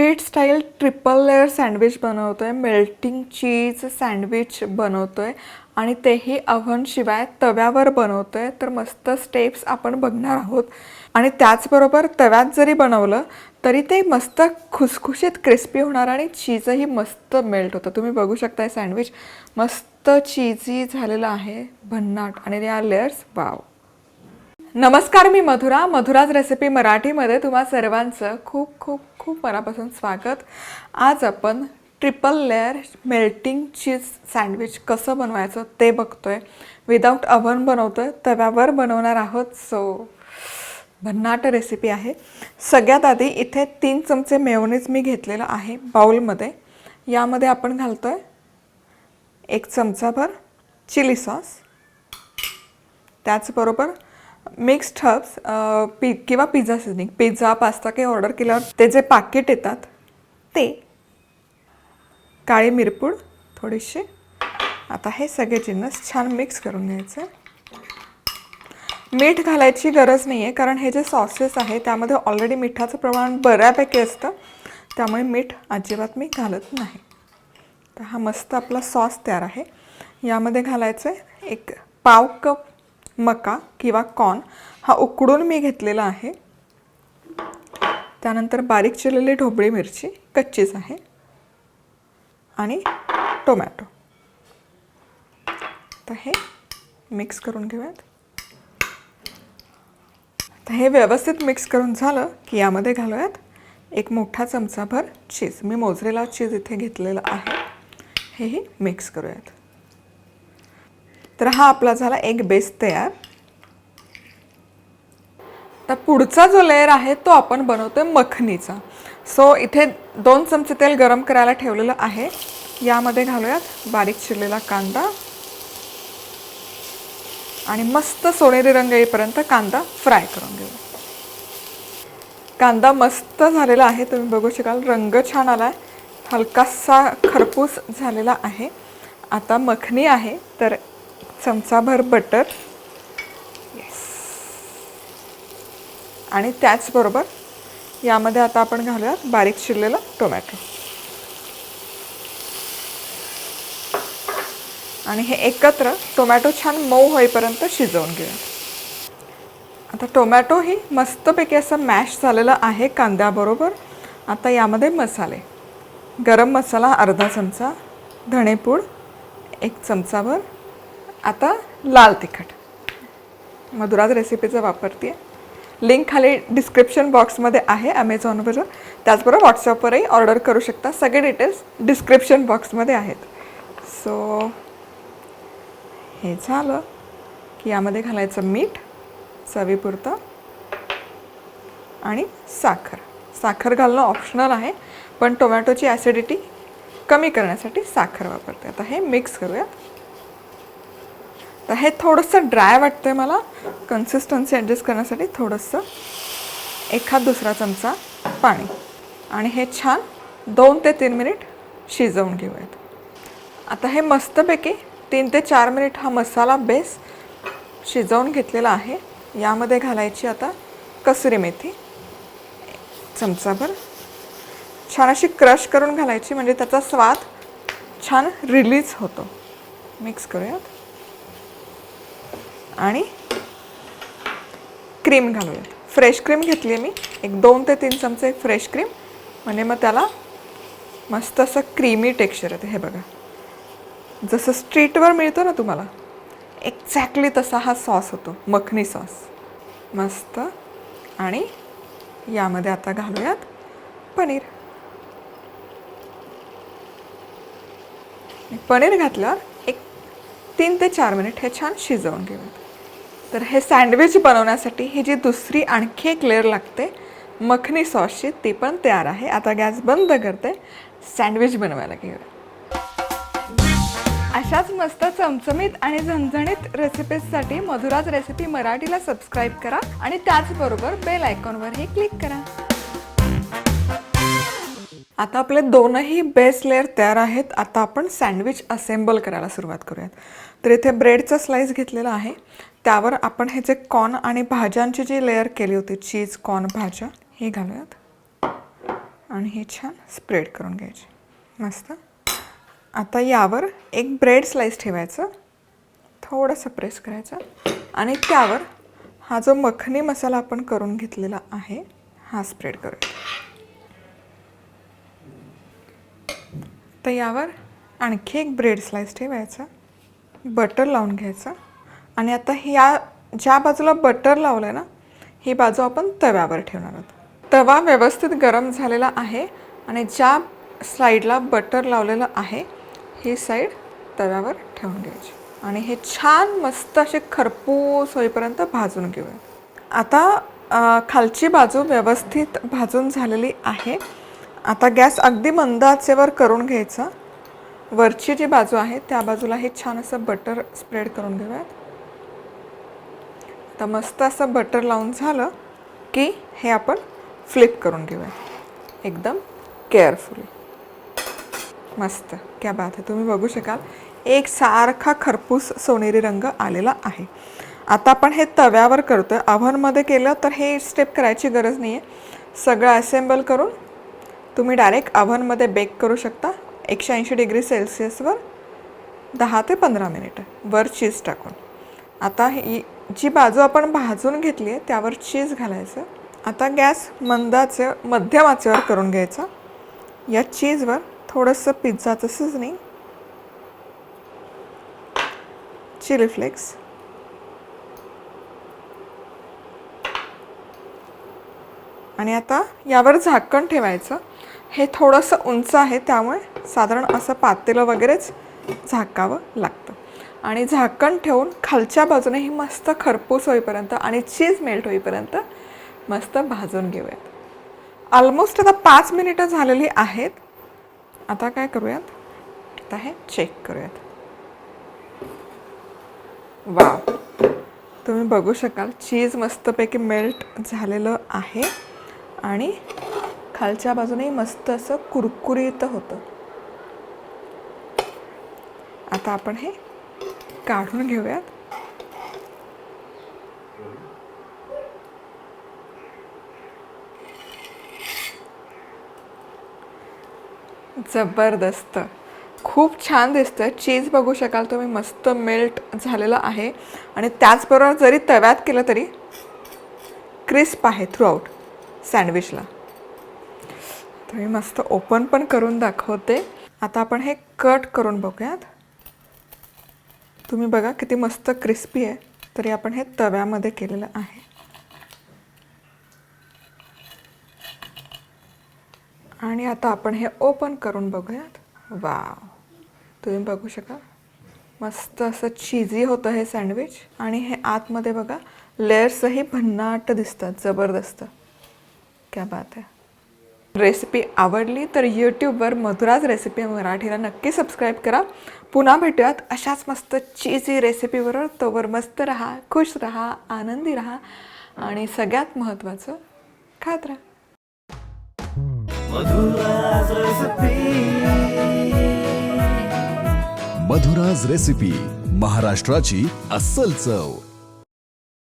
Street style triple layer sandwich बनवतो आहे melting cheese sandwich बनवतो आहे आणि तेही अव्हनशिवाय तव्यावर बनवतो आहे तर मस्त स्टेप्स आपण बघणार आहोत. आणि त्याचबरोबर तव्यात जरी बनवलं तरी ते मस्त खुसखुशीत क्रिस्पी होणार आणि चीजही मस्त मेल्ट होतं. तुम्ही बघू शकताय सँडविच मस्त चीजी झालेलं आहे. भन्नाट. आणि या लेअर्स वाव नमस्कार मी मधुरा. मधुराज रेसिपी मराठीमध्ये तुम्हा सर्वांचं खूप खूप खूप मनापासून स्वागत. आज आपण triple layer melting cheese sandwich कसं बनवायचं ते बघतोय. विदाऊट अव्हन बनवतोय तव्यावर बनवणार आहोत. सो भन्नाट रेसिपी आहे. सगळ्यात आधी इथे तीन चमचे मेयोनीज मी घेतलेलं आहे बाउलमध्ये यामध्ये आपण घालतोय एक चमचाभर चिली सॉस त्याचबरोबर मिक्स्ड हब्स पि किंवा पिझ्झा सिझनिंग पिझ्झा पास्ता काही ऑर्डर केल्यावर ते जे पाकिट येतात ते काळी मिरपूड थोडीशी आता हे सगळे जिन्नस छान मिक्स करून घ्यायचे. मीठ घालायची गरज नाही आहे कारण हे जे सॉसेस आहे त्यामध्ये ऑलरेडी मिठाचं प्रमाण बऱ्यापैकी असतं. त्यामुळे मीठ अजिबात मी घालत नाही. तर हा मस्त आपला सॉस तयार आहे. यामध्ये घालायचं आहे एक पाव कप मका किंवा कॉर्न हा उकडून मी घेतलेला आहे. त्यानंतर बारीक चिरलेली ढोबळी मिरची कच्चीच आहे. आणि टोमॅटो. तर हे मिक्स करून घेऊयात. तर हे व्यवस्थित मिक्स करून झालं की यामध्ये घालूयात एक मोठा चमचाभर चीज. मी मोजरेला चीज इथे घेतलेला आहे. हेही मिक्स करूयात. तर हा आपला झाला एक बेस तयार. तर पुढचा जो लेअर आहे तो आपण बनवतोय मखनीचा. सो इथे दोन चमचे तेल गरम करायला ठेवलेलं आहे. यामध्ये घालूयात बारीक चिरलेला कांदा. आणि मस्त सोनेरी रंग येईपर्यंत कांदा फ्राय करून घेऊ. कांदा मस्त झालेला आहे. तुम्ही बघू शकाल रंग छान आला आहे हलकासा खरपूस झालेला आहे. आता मखनी आहे तर चमचाभर बटर येस आणि त्याचबरोबर यामध्ये आता आपण घालूयात बारीक चिरलेला टोमॅटो आणि हे एकत्र टोमॅटो छान मऊ होईपर्यंत शिजवून घेऊया. आता टोमॅटो ही मस्तपैकी असं मॅश झालेलं आहे कांद्याबरोबर. आता यामध्ये मसाले. गरम मसाला अर्धा चमचा धणेपूड एक चमचाभर आता लाल तिखट. मधुराज रेसिपीचं वापरते लिंक खाली डिस्क्रिप्शन बॉक्समध्ये आहे ॲमेझॉनवर त्याचबरोबर व्हॉट्सअपवरही ऑर्डर करू शकता. सगळे डिटेल्स डिस्क्रिप्शन बॉक्समध्ये आहेत. सो हे झालं की यामध्ये घालायचं मीठ चवीपुरतं आणि साखर. साखर घालणं ऑप्शनल आहे पण टोमॅटोची ॲसिडिटी कमी करण्यासाठी साखर वापरते. आता हे मिक्स करूयात. तर हे थोडंसं ड्राय वाटतंय मला. कन्सिस्टन्सी ॲडजस्ट करण्यासाठी थोडंसं एखाद दुसरा चमचा पाणी. आणि हे छान दोन ते तीन मिनिट शिजवून घेऊयात. आता हे मस्तपैकी तीन ते चार मिनिट हा मसाला बेस शिजवून घेतलेला आहे. यामध्ये घालायची आता कसुरी मेथी. चमचाभर. छान अशी क्रश करून घालायची म्हणजे त्याचा स्वाद छान रिलीज होतो. मिक्स करूयात. आणि क्रीम घालूयात. फ्रेश क्रीम घेतली आहे मी. एक दोन ते तीन चमचे फ्रेश क्रीम म्हणजे मग त्याला मस्त असं क्रीमी टेक्स्चर येते. हे बघा. जसं स्ट्रीटवर मिळतो ना तुम्हाला एक्झॅक्टली तसा हा सॉस होतो. मखनी सॉस मस्त. आणि यामध्ये आता घालूयात पनीर. पनीर घातल्यावर एक तीन ते चार मिनिट हे छान शिजवून घेऊयात. तर हे सँडविच बनवण्यासाठी ही जी दुसरी आणखी एक लेअर लागते मखनी सॉसची ती पण तयार आहे. आता गॅस बंद करते. सँडविच बनवायला घेऊया. अशाच मस्त चमचमीत आणि झणझणीत रेसिपीजसाठी मधुराज रेसिपी मराठीला सबस्क्राईब करा आणि त्याचबरोबर बेल आयकॉनवरही क्लिक करा. आता आपले दोनही बेस लेअर तयार आहेत. आता आपण सँडविच असेंबल करायला सुरुवात करूयात. तर इथे ब्रेडचा स्लाईस घेतलेला आहे. त्यावर आपण हे जे कॉर्न आणि भाज्यांची जी लेअर केली होती चीज कॉर्न भाज्या हे घालूयात. आणि हे छान स्प्रेड करून घ्यायचे. मस्त. आता यावर एक ब्रेड स्लाईस ठेवायचं. थोडंसं प्रेस करायचं. आणि त्यावर हा जो मखनी मसाला आपण करून घेतलेला आहे हा स्प्रेड करूया तर यावर आणखी एक ब्रेड स्लाईस ठेवायचा. बटर लावून घ्यायचं. आणि आता ह्या ज्या बाजूला बटर लावलं आहे ना ही बाजू आपण तव्यावर ठेवणार आहोत. तवा व्यवस्थित गरम झालेला आहे आणि ज्या साईडला बटर लावलेलं आहे ही साईड तव्यावर ठेवून घ्यायची. आणि हे छान मस्त असे खरपूस होईपर्यंत भाजून घेऊया. आता खालची बाजू व्यवस्थित भाजून झालेली आहे. आता गॅस अगदी मंद आचेवर करून घ्यायचा. वरची जी बाजू आहे त्या बाजूला हे छान असं बटर स्प्रेड करून घेऊयात. तर मस्त असं बटर लावून झालं की हे आपण फ्लिप करून घेऊया एकदम केअरफुली मस्त. क्या बात आहे तुम्ही बघू शकाल. एक सारखा खरपूस सोनेरी रंग आलेला आहे. आता आपण हे तव्यावर करतो आहे अव्हनमध्ये केलं तर हे स्टेप करायची गरज नाही आहे सगळं असेंबल करून तुम्ही डायरेक्ट अव्हनमध्ये बेक करू शकता. एकशे ऐंशी डिग्री सेल्सिअसवर दहा ते पंधरा मिनिटं वर चीज टाकून. आता ही जी बाजू आपण भाजून घेतली आहे त्यावर चीज घालायचं. आता गॅस मंदाचे मध्यम आचेवर करून घ्यायचा. या चीजवर थोडंसं पिझ्झाचं सिझनिंग चिली फ्लेक्स आणि आता यावर झाकण ठेवायचं. हे थोडंसं उंच आहे त्यामुळे साधारण असं पातेलं वगैरेच झाकावं लागतं. आणि झाकण ठेवून खालच्या बाजूने ही मस्त खरपूस होईपर्यंत आणि चीज मेल्ट होईपर्यंत मस्त भाजून घेऊयात. ऑलमोस्ट आता पाच मिनिटं झालेली आहेत. आता काय करूयात? आता हे चेक करूयात. वा तुम्ही बघू शकाल चीज मस्तपैकी मेल्ट झालेलं आहे. आणि खालच्या बाजूने मस्त असं कुरकुरीत होतं. आता आपण हे काढून घेऊयात. जबरदस्त. खूप छान दिसतं चीज बघू शकाल तुम्ही. मस्त मेल्ट झालेलं आहे. आणि त्याचबरोबर जरी तव्यात केलं तरी क्रिस्प आहे थ्रूआउट सँडविचला तर मी मस्त ओपन पण करून दाखवते. आता आपण हे कट करून बघूयात. तुम्ही बघा किती मस्त क्रिस्पी आहे. तरी आपण हे तव्यामध्ये केलेलं आहे. आणि आता आपण हे ओपन करून बघूयात. वाव तुम्ही बघू शका मस्त असं चिझी होतं हे सँडविच आणि हे आतमध्ये बघा लेअर्सही भन्नाट दिसतात जबरदस्त. क्या बात आहे. रेसिपी आवडली तर यूट्यूबवर मधुराज रेसिपी मराठीला नक्की सबस्क्राईब करा. पुन्हा भेटूयात अशाच मस्त चीजी रेसिपीवर तोवर मस्त राहा खुश राहा आनंदी राहा आणि सगळ्यात महत्त्वाचं खात राहा. मधुराज रेसिपी महाराष्ट्राची अस्सल चव.